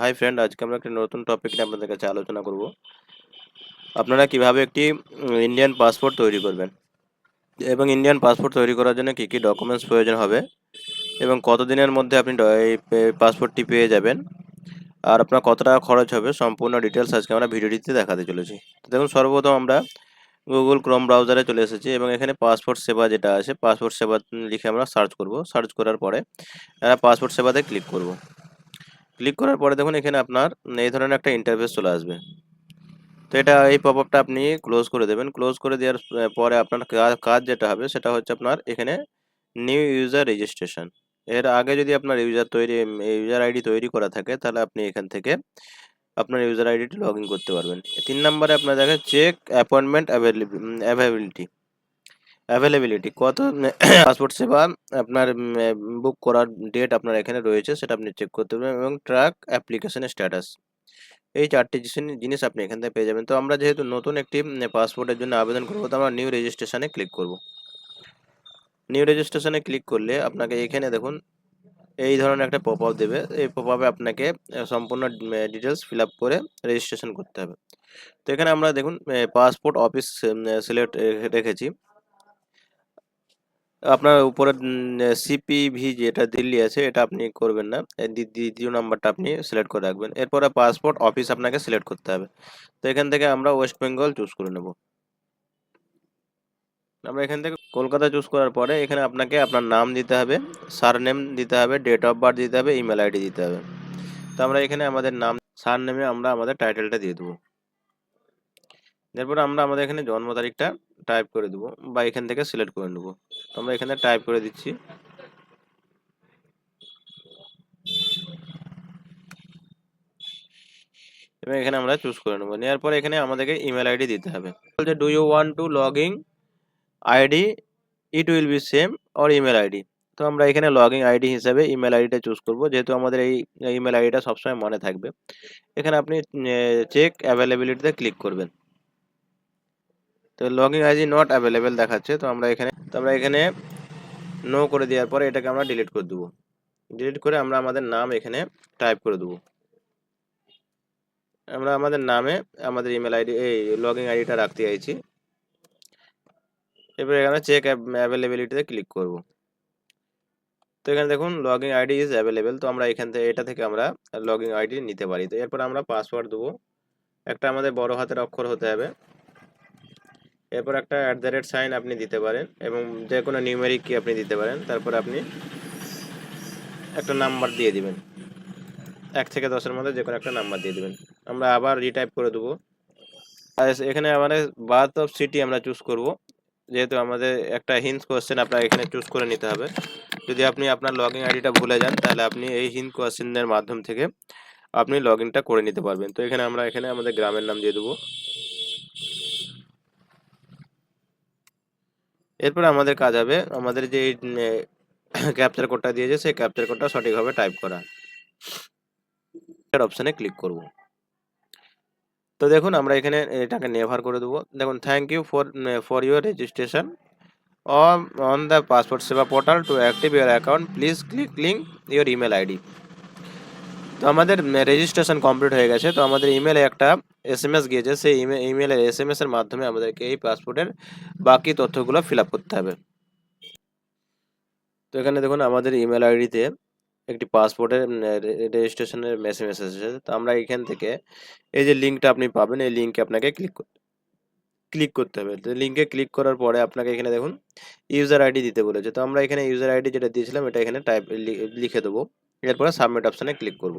Hi friend আজকে আমরা একটা নতুন টপিক নিয়ে আপনাদের কাছে আলোচনা করব। আপনারা কীভাবে একটি ইন্ডিয়ান পাসপোর্ট তৈরি করবেন? এবং ইন্ডিয়ান পাসপোর্ট তৈরি করার জন্য কী কী ডকুমেন্টস প্রয়োজন হবে? এবং কত দিনের মধ্যে আপনি পাসপোর্টটি পেয়ে যাবেন? আর আপনার কত টাকা খরচ হবে? সম্পূর্ণ ডিটেলস আজকে আমরা ভিডিওটিতে দেখাতে চলেছি। দেখুন, সর্বপ্রথম আমরা গুগল ক্রোম ব্রাউজারে চলে এসেছি এবং এখানে পাসপোর্ট সেবা যেটা আছে পাসপোর্ট সেবা লিখে আমরা সার্চ করব। সার্চ করার পরে পাসপোর্ট সেবাতে ক্লিক করব। ক্লিক করার পরে দেখুন এখানে আপনার এই ধরনের একটা ইন্টারফেস চলে আসবে। তো এটা এই পপ আপটা আপনি ক্লোজ করে দেবেন। ক্লোজ করে দেওয়ার পরে আপনার কাজ যেটা হবে সেটা হচ্ছে আপনার এখানে নিউ ইউজার রেজিস্ট্রেশন এর আগে যদি আপনার ইউজার তৈরি ইউজার আইডি তৈরি করা থাকে, তাহলে আপনি এখান থেকে আপনার ইউজার আইডিটি লগ করতে পারবেন। তিন নম্বরে আপনার দেখে চেক অ্যাপয়েন্টমেন্ট অ্যাভেলেবিলিটি অ্যাভেলেবিলিটি কত পাসপোর্ট সেবা আপনার বুক করার ডেট আপনার এখানে রয়েছে, সেটা আপনি চেক করতে পারবেন এবং ট্র্যাক অ্যাপ্লিকেশনের স্ট্যাটাস এই চারটি জিনিস আপনি এখান থেকে পেয়ে যাবেন। তো আমরা যেহেতু নতুন একটি পাসপোর্টের জন্য আবেদন করব, তো আমরা নিউ রেজিস্ট্রেশনে ক্লিক করব। নিউ রেজিস্ট্রেশনে ক্লিক করলে আপনাকে এখানে দেখুন, এই ধরনের একটা পপ আপ দেবে। এই পপ আপে আপনাকে সম্পূর্ণ ডিটেলস ফিল আপ করে রেজিস্ট্রেশন করতে হবে। তো এখানে আমরা দেখুন পাসপোর্ট অফিস সিলেক্ট রেখেছি। আপনার উপরে সিপিভি যেটা দিল্লি আছে, এটা আপনি করবেন না। দ্বিতীয় নাম্বারটা আপনি সিলেক্ট করে রাখবেন। এরপরে পাসপোর্ট অফিস আপনাকে সিলেক্ট করতে হবে। তো এখান থেকে আমরা ওয়েস্ট বেঙ্গল চুজ করে নেব। আমরা এখান থেকে কলকাতা চুজ করার পরে এখানে আপনাকে আপনার নাম দিতে হবে সার নেম দিতে হবে ডেট অফ বার্থ দিতে হবে ইমেল আইডি দিতে হবে। তো আমরা এখানে আমাদের নাম সার নেমে আমরা আমাদের টাইটেলটা দিয়ে দেবো। এরপরে আমরা আমাদের এখানে জন্ম তারিখটা টাইপ করে দেবো বা এখান থেকে সিলেক্ট করে নেব। তো আমরা এখানে টাইপ করে দিচ্ছি। এবং এখানে আমরা চুজ করে নেব। নেওয়ার পরে এখানে আমাদেরকে ইমেল আইডি দিতে হবে। বলছে do you want to log ID it will be same or email ID তো আমরা এখানে লগ আইডি হিসাবে ইমেল আইডিটা চুজ করব। যেহেতু আমাদের এই ইমেল আইডিটা সবসময় মনে থাকবে। এখানে আপনি চেক অ্যাভেলেবিলিটিতে ক্লিক করবেন। তো log in ID not available দেখাচ্ছে, তো আমরা এখানে, তো আমরা এখানে নো করে দেওয়ার পরে এটাকে আমরা ডিলিট করে দেবো। ডিলিট করে আমরা আমাদের নাম এখানে টাইপ করে দেবো। আমরা আমাদের নামে আমাদের ইমেল আইডি এই লগ ইন আইডিটা রাখতে চাইছি। এবার এখানে চেক অ্যাভেলেবিলিটিতে ক্লিক করব। তো এখানে দেখুন log in ID is available তো আমরা এখান থেকে, এটা থেকে আমরা লগ ইন আইডি নিতে পারি। তো এরপর আমরা পাসওয়ার্ড দেবো। একটা আমাদের বড় হাতের অক্ষর হতে হবে। এরপর একটা অ্যাট দ্য রেট সাইন আপনি দিতে পারেন এবং যে কোনো নিউমেরিক কি আপনি দিতে পারেন। তারপর আপনি একটা নাম্বার দিয়ে দিবেন। এক থেকে দশের মধ্যে যে কোনো একটা নাম্বার দিয়ে দিবেন। আমরা আবার রিটাইপ করে দেবো। আর এখানে আমাদের বার্থ অফ সিটি আমরা চুজ করব। যেহেতু আমাদের একটা হিন্স কোয়েশ্চেন আপনার এখানে চুজ করে নিতে হবে। যদি আপনি আপনার লগ ইন আইডিটা ভুলে যান, তাহলে আপনি এই হিন্দ কোয়েশ্চেনের মাধ্যম থেকে আপনি লগ ইনটা করে নিতে পারবেন। তো এখানে আমরা এখানে আমাদের গ্রামের নাম দিয়ে দেবো। এরপর আমাদের কাজ হবে, আমাদের যে ক্যাপচার কোডটা দিয়েছে, সেই ক্যাপচার কোডটা সঠিকভাবে টাইপ করা। অপশানে ক্লিক করব। তো দেখুন, আমরা এখানে এটাকে নেভার করে দেবো। দেখুন thank you for for your registration on the passport Seva portal to active your account please click link your email ID তো আমাদের রেজিস্ট্রেশন কমপ্লিট হয়ে গেছে। তো আমাদের ইমেলে একটা এস এম এস গিয়েছে সেই ইমেল ইমেলের এস এম এর মাধ্যমে আমাদেরকে এই পাসপোর্টের বাকি তথ্যগুলো ফিল আপ করতে হবে। তো এখানে দেখুন, আমাদের ইমেল আইডিতে একটি পাসপোর্টের রেজিস্ট্রেশনের মেসেজ এসেছে। তো আমরা এখান থেকে এই যে লিঙ্কটা আপনি পাবেন, এই লিঙ্কে আপনাকে ক্লিক ক্লিক করতে হবে। তো লিঙ্কে ক্লিক করার পরে আপনাকে এখানে দেখুন ইউজার আইডি দিতে বলেছে। তো আমরা এখানে ইউজার আইডি যেটা দিয়েছিলাম, এটা এখানে টাইপ লিখে দেবো। এরপরে সাবমিট অপশানে ক্লিক করব।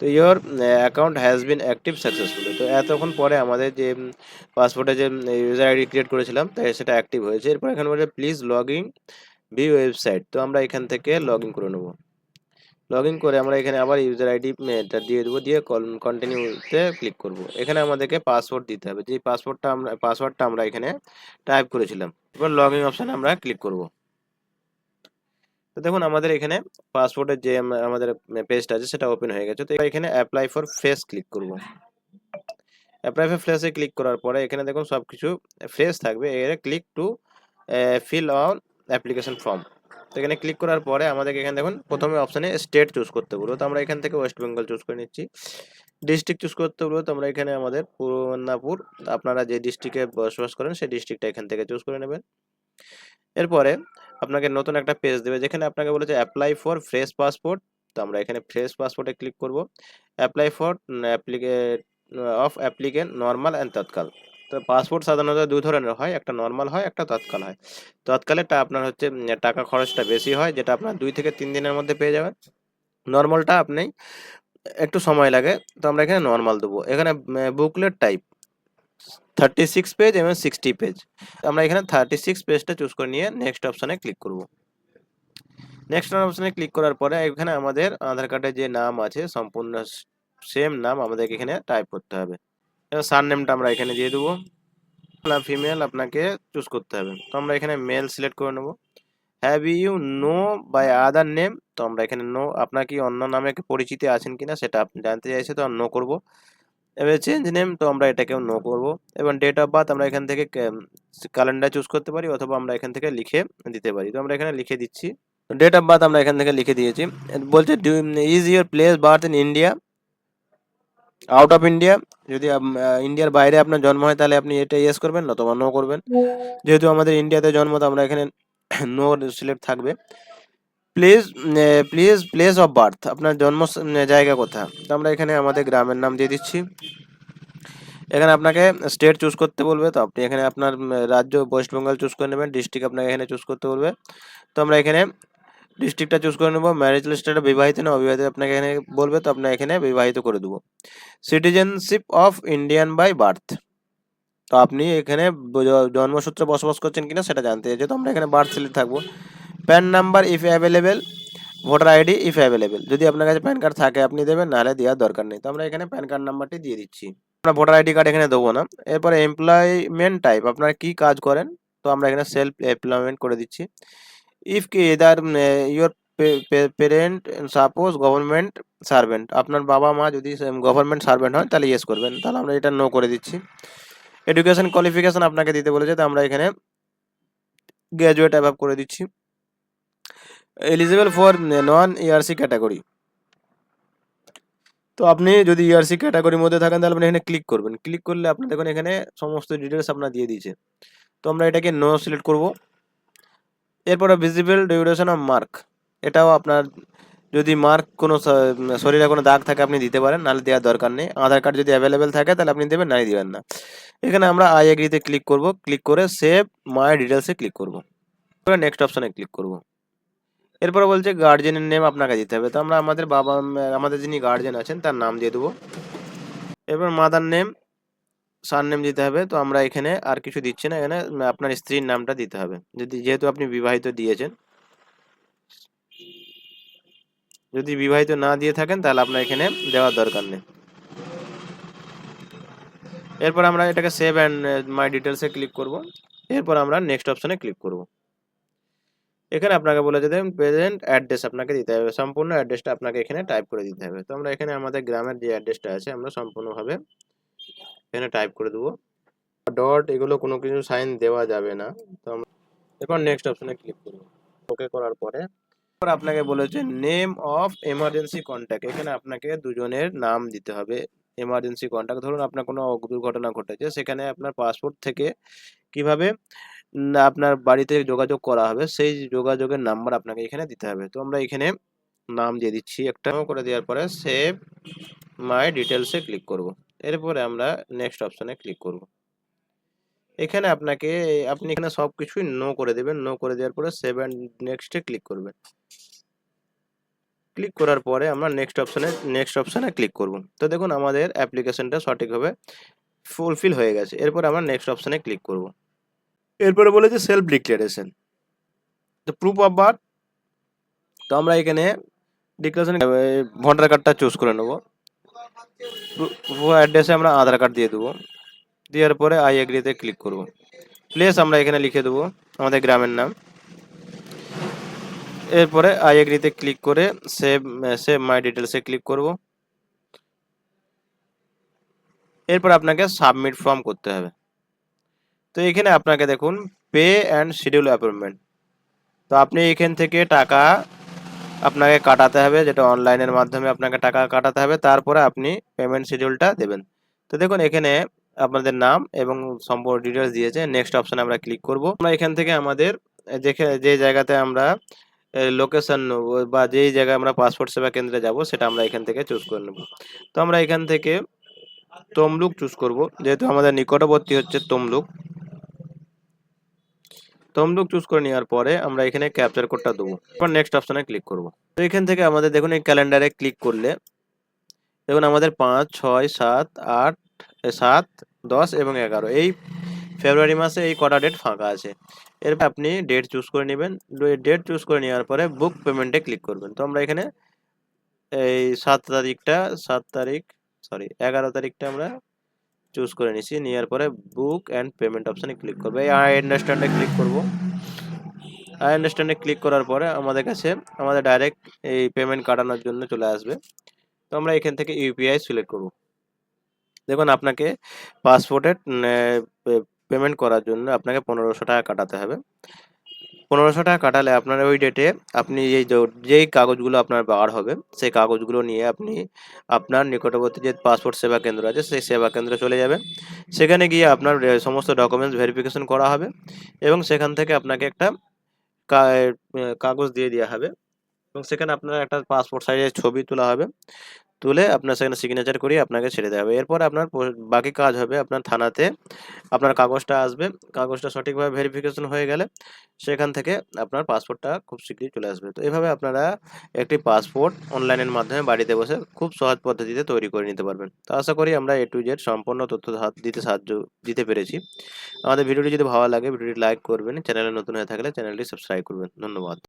তো your account has been active successfully তো এতক্ষণ পরে আমাদের যে পাসপোর্টে যে ইউজার আইডি ক্রিয়েট করেছিলাম, তাই সেটা অ্যাক্টিভ হয়েছে। এরপর এখানে বলছে please log in be website তো আমরা এখান থেকে লগ ইন করে নেব। লগ ইন করে আমরা এখানে আবার ইউজার আইডি এটা দিয়ে দেবো, দিয়ে কন্টিনিউতে ক্লিক করব। এখানে আমাদেরকে পাসওয়ার্ড দিতে হবে। যে পাসওয়ার্ডটা আমরা পাসওয়ার্ডটা আমরা এখানে টাইপ করেছিলাম, এবার লগ ইন অপশানে আমরা ক্লিক করব। তো দেখুন, আমাদের এখানে পাসপোর্টের যে আমাদের পেজটা আছে, সেটা ওপেন হয়ে গেছে। তো এখানে অ্যাপ্লাই ফর ফ্রেশ ক্লিক করব। অ্যাপ্লাই ফর ফ্রেশে ক্লিক করার পরে এখানে দেখুন সব কিছু ফ্রেশ থাকবে এর click to fill on application form তো এখানে ক্লিক করার পরে আমাদেরকে এখানে দেখুন, প্রথমে অপশানে স্টেট চুজ করতে বলব। তো আমরা এখান থেকে ওয়েস্ট বেঙ্গল চুজ করে নিচ্ছি। ডিস্ট্রিক্ট চুজ করতে বলব। তো আমরা এখানে আমাদের পূর্ব মেদিনীপুর আপনারা যে ডিস্ট্রিক্টে বসবাস করেন, সেই ডিস্ট্রিক্টটা এখান থেকে চুজ করে নেবেন। এরপরে আপনাকে নতুন একটা পেজ দেবে, যেখানে আপনাকে বলেছে অ্যাপ্লাই ফর ফ্রেশ পাসপোর্ট তো আমরা এখানে ফ্রেশ পাসপোর্টে ক্লিক করব। Apply for অ্যাপ্লিকে of applicant normal and Tatkal. তো পাসপোর্ট সাধারণত দু ধরনের হয়, একটা নর্মাল হয়, একটা তৎকাল হয়। তৎকালেরটা আপনার হচ্ছে টাকা খরচটা বেশি হয়, যেটা আপনার দুই থেকে তিন দিনের মধ্যে পেয়ে যাবেন। নর্মালটা আপনি একটু সময় লাগে, তো আমরা এখানে নর্মাল দেবো। এখানে booklet type thirty six page এবং সিক্সটি পেজ আমরা এখানে থার্টি সিক্স পেজটা চুজ করে নিয়ে নেক্সট অপশানে ক্লিক করব। নেক্সট অপশানে ক্লিক করার পরে এখানে আমাদের আধার কার্ডে যে নাম আছে, সম্পূর্ণ সেম নাম আমাদেরকে এখানে টাইপ করতে হবে। এবার সার নেমটা আমরা এখানে দিয়ে দেবো। না ফিমেল আপনাকে চুজ করতে হবে। তো আমরা এখানে মেল সিলেক্ট করে নেব। Have you know by other name তো আমরা এখানে নো আপনার কি অন্য নামে পরিচিতি আছেন কিনা সেটা আপনি জানতে চাইছে তো নো করব। এবার চেঞ্জ নেম তো আমরা এটাকেও নো করব। এবং ডেট অফ বার্থ আমরা এখান থেকে ক্যালেন্ডার চুজ করতে পারি অথবা আমরা এখান থেকে লিখে দিতে পারি। তো আমরা এখানে লিখে দিচ্ছি। ডেট অফ বার্থ আমরা এখান থেকে লিখে দিয়েছি। বলছে is your place birth in India out of India যদি ইন্ডিয়ার বাইরে আপনার জন্ম হয় তাহলে আপনি এটা ইয়েস করবেন অথবা নো করবেন। যেহেতু আমাদের ইন্ডিয়াতে জন্ম তো আমরা এখানে নো সিলেক্ট থাকবে। Please please place of birth আপনার জন্ম জায়গা কোথা তো আমরা এখানে আমাদের গ্রামের নাম দিয়ে দিচ্ছি। এখানে আপনাকে স্টেট চুজ করতে বলবে, তো আপনি এখানে আপনার রাজ্য ওয়েস্ট বেঙ্গল চুজ করে নেবেন ডিস্ট্রিক্ট আপনাকে এখানে চুজ করতে বলবে। তো আমরা এখানে ডিস্ট্রিক্টটা চুজ করে নেব ম্যারেজ লিস্টটা বিবাহিত না অবিবাহিত আপনাকে এখানে বলবে, তো আপনার এখানে বিবাহিত করে দেবো। Citizenship of Indian by birth তো আপনি এখানে জন্মসূত্রে বসবাস করছেন কিনা সেটা জানতে চাইছে, তো আমরা এখানে বার্থ সিলেক্ট থাকব। PAN number if available voter ID if available যদি আপনার কাছে প্যান কার্ড থাকে, আপনি দেবেন, নাহলে দেওয়ার দরকার নেই। তো আমরা এখানে প্যান কার্ড নাম্বারটি দিয়ে দিচ্ছি। আমরা ভোটার আইডি কার্ড এখানে দেবো না। এরপরে এমপ্লয়মেন্ট টাইপ আপনারা কি কাজ করেন? তো আমরা এখানে সেলফ এমপ্লয়মেন্ট করে দিচ্ছি। ইফ কি either your parent suppose government servant আপনার বাবা মা যদি গভর্নমেন্ট সার্ভেন্ট হয়, তাহলে ইয়েস করবেন। তাহলে আমরা এটা নো করে দিচ্ছি। এডুকেশন কোয়ালিফিকেশন আপনাকে দিতে বলেছে, তো আমরা এখানে গ্র্যাজুয়েট অ্যাভাব করে দিচ্ছি। এলিজিবল ফর নন ইয়ারসি ক্যাটাগরি তো আপনি যদি ইয়ারসি ক্যাটাগরির মধ্যে থাকেন, তাহলে আপনি এখানে ক্লিক করবেন। ক্লিক করলে আপনার দেখুন এখানে সমস্ত ডিটেলস আপনার দিয়ে দিয়েছে। তো আমরা এটাকে নো সিলেক্ট করব। এরপরে ভিজিবল ডিউরেশন অফ মার্ক এটাও আপনার যদি মার্ক কোনো শরীরে কোনো দাগ থাকে, আপনি দিতে পারেন। নাহলে দেওয়ার দরকার নেই। আধার কার্ড যদি অ্যাভেলেবেল থাকে, তাহলে আপনি দেবেন, নাই দিবেন না। এখানে আমরা আই এগ্রিতে ক্লিক করব। ক্লিক করে সেভ মাই ডিটেলসে ক্লিক করব। করে নেক্সট অপশনে ক্লিক করব। এরপরে বলছে গার্জেনের নেম আপনাকে দিতে হবে। তো আমরা আমাদের বাবা, আমাদের যিনি গার্জেন আছেন, তার নাম দিয়ে দেবো। এরপর মাদার নেম সার নেম দিতে হবে। তো আমরা এখানে আর কিছু দিচ্ছি না। এখানে আপনার স্ত্রীর নামটা দিতে হবে। যদি, যেহেতু আপনি বিবাহিত দিয়েছেন। যদি বিবাহিত না দিয়ে থাকেন, তাহলে আপনার এখানে দেওয়ার দরকার নেই। এরপর আমরা এটাকে সেভ অ্যান্ড মাই ডিটেলসে ক্লিক করব। এরপর আমরা নেক্সট অপশনে ক্লিক করব। এখানে আপনাকে বলে যেতে প্রেজেন্ট অ্যাড্রেস আপনাকে দিতে হবে। সম্পূর্ণ অ্যাড্রেসটা আপনাকে এখানে টাইপ করে দিতে হবে। তো আমরা এখানে আমাদের গ্রামের যে অ্যাড্রেসটা আছে, আমরা সম্পূর্ণভাবে এখানে টাইপ করে দেবো। ডট এগুলো কোনো কিছু সাইন দেওয়া যাবে না। তো আমরা নেক্সট অপশনে ক্লিক করব। ওকে করার পরে এরপর আপনাকে বলেছে নেম অফ এমার্জেন্সি কন্ট্যাক্ট এখানে আপনাকে দুজনের নাম দিতে হবে। এমার্জেন্সি কন্ট্যাক্ট ধরুন আপনার কোনো দুর্ঘটনা ঘটেছে, সেখানে আপনার পাসপোর্ট থেকে কীভাবে আপনার বাড়িতে যোগাযোগ করা হবে, সেই যোগাযোগের নাম্বার আপনাকে এখানে দিতে হবে। তো আমরা এখানে নাম দিয়ে দিচ্ছি একটা, করে দেওয়ার পরে সেভ মাই ডিটেলসে ক্লিক করব। এরপরে আমরা নেক্সট অপশনে ক্লিক করব। এখানে আপনাকে, আপনি এখানে সব কিছুই নো করে দেবেন। নো করে দেওয়ার পরে সেভ অ্যান্ড নেক্সটে ক্লিক করবেন। ক্লিক করার পরে আমরা নেক্সট অপশনে নেক্সট অপশনে ক্লিক করব। তো দেখুন, আমাদের অ্যাপ্লিকেশনটা সঠিকভাবে ফুলফিল হয়ে গেছে। এরপর আমরা নেক্সট অপশনে ক্লিক করব। এরপরে বলেছে সেলফ ডিক্লারেশন তো প্রুফ অফ বার্থ তো আমরা এখানে ডিক্লারেশন ভোটার কার্ডটা চুজ করে নেব। অ্যাড্রেসে আমরা আধার কার্ড দিয়ে দেবো। দেওয়ার পরে আই এগ্রিতে ক্লিক করব। প্লেস আমরা এখানে লিখে দেবো আমাদের গ্রামের নাম। এরপরে আই এগ্রিতে ক্লিক করে সেভ সেভ মাই ডিটেলসে ক্লিক করব। এরপর আপনাকে সাবমিট ফর্ম করতে হবে। তো এখানে আপনাকে দেখুন পে অ্যান্ড শিডিউল অ্যাপয়েন্টমেন্ট তো আপনি এখান থেকে টাকা আপনাকে কাটাতে হবে, যেটা অনলাইনের মাধ্যমে আপনাকে টাকা কাটাতে হবে, তারপরে আপনি পেমেন্ট শিডিউলটা দেবেন। তো দেখুন, এখানে আপনাদের নাম এবং সম্পূর্ণ ডিটেলস দিয়েছে। নেক্সট অপশানে আমরা ক্লিক করব। আমরা এখান থেকে আমাদের দেখে, যে জায়গাতে আমরা লোকেশন বা যেই জায়গায় আমরা পাসপোর্ট সেবা কেন্দ্রে যাব, সেটা আমরা এখান থেকে চুজ করে নেব। তো আমরা এখান থেকে তমলুক চুজ করব। যেহেতু আমাদের নিকটবর্তী হচ্ছে তমলুক। তমলুক চুজ করে নেওয়ার পরে আমরা এখানে ক্যাপচার কোডটা দেবো। এবার নেক্সট অপশানে ক্লিক করব। তো এখান থেকে আমাদের দেখুন এই ক্যালেন্ডারে ক্লিক করলে, দেখুন আমাদের পাঁচ, ছয়, সাত, আট সাত, দশ এবং এগারো, এই ফেব্রুয়ারি মাসে এই কটা ডেট ফাঁকা আছে। এরপর আপনি ডেট চুজ করে নেবেন। ডেট চুজ করে নেওয়ার পরে বুক পেমেন্টে ক্লিক করবেন। তো আমরা এখানে এই সাত তারিখটা, সাত তারিখ সরি এগারো তারিখটা আমরা চুজ করে নিছি। নেওয়ার পরে বুক অ্যান্ড পেমেন্ট অপশানে ক্লিক করব। এই আই আন্ডারস্ট্যান্ডে ক্লিক করব। আই আন্ডারস্ট্যান্ডে ক্লিক করার পরে আমাদের কাছে, আমাদের ডাইরেক্ট এই পেমেন্ট কাটানোর জন্য চলে আসবে। তো আমরা এখান থেকে ইউপিআই সিলেক্ট করব। দেখুন, আপনাকে পাসপোর্টের পেমেন্ট করার জন্য আপনাকে পনেরোশো টাকা কাটাতে হবে। পনেরোশো টাকা কাটালে আপনার ওই ডেটে আপনি এই যেই কাগজগুলো আপনার বার হবে, সেই কাগজগুলো নিয়ে আপনি আপনার নিকটবর্তী যে পাসপোর্ট সেবা কেন্দ্র আছে, সেই সেবা কেন্দ্রে চলে যাবেন। সেখানে গিয়ে আপনার সমস্ত ডকুমেন্টস ভেরিফিকেশন করা হবে এবং সেখান থেকে আপনাকে একটা কাগজ দিয়ে দেওয়া হবে এবং সেখানে আপনার একটা পাসপোর্ট সাইজের ছবি তোলা হবে। তুলে আপনার সেখানে সিগনেচার করিয়ে আপনাকে ছেড়ে দেওয়া হবে। এরপর আপনার বাকি কাজ হবে আপনার থানাতে। আপনার কাগজটা আসবে। কাগজটা সঠিকভাবে ভেরিফিকেশন হয়ে গেলে সেখান থেকে আপনার পাসপোর্টটা খুব শীঘ্রই চলে আসবে। তো এভাবে আপনারা একটি পাসপোর্ট অনলাইনের মাধ্যমে বাড়িতে বসে খুব সহজ পদ্ধতিতে তৈরি করে নিতে পারবেন। তো আশা করি আমরা এ টু জেড সম্পূর্ণ তথ্য দিতে সাহায্য, দিতে পেরেছি। আমাদের ভিডিওটি যদি ভালো লাগে, ভিডিওটি লাইক করবেন। চ্যানেলে নতুন হয়ে থাকলে চ্যানেলটি সাবস্ক্রাইব করবেন। ধন্যবাদ।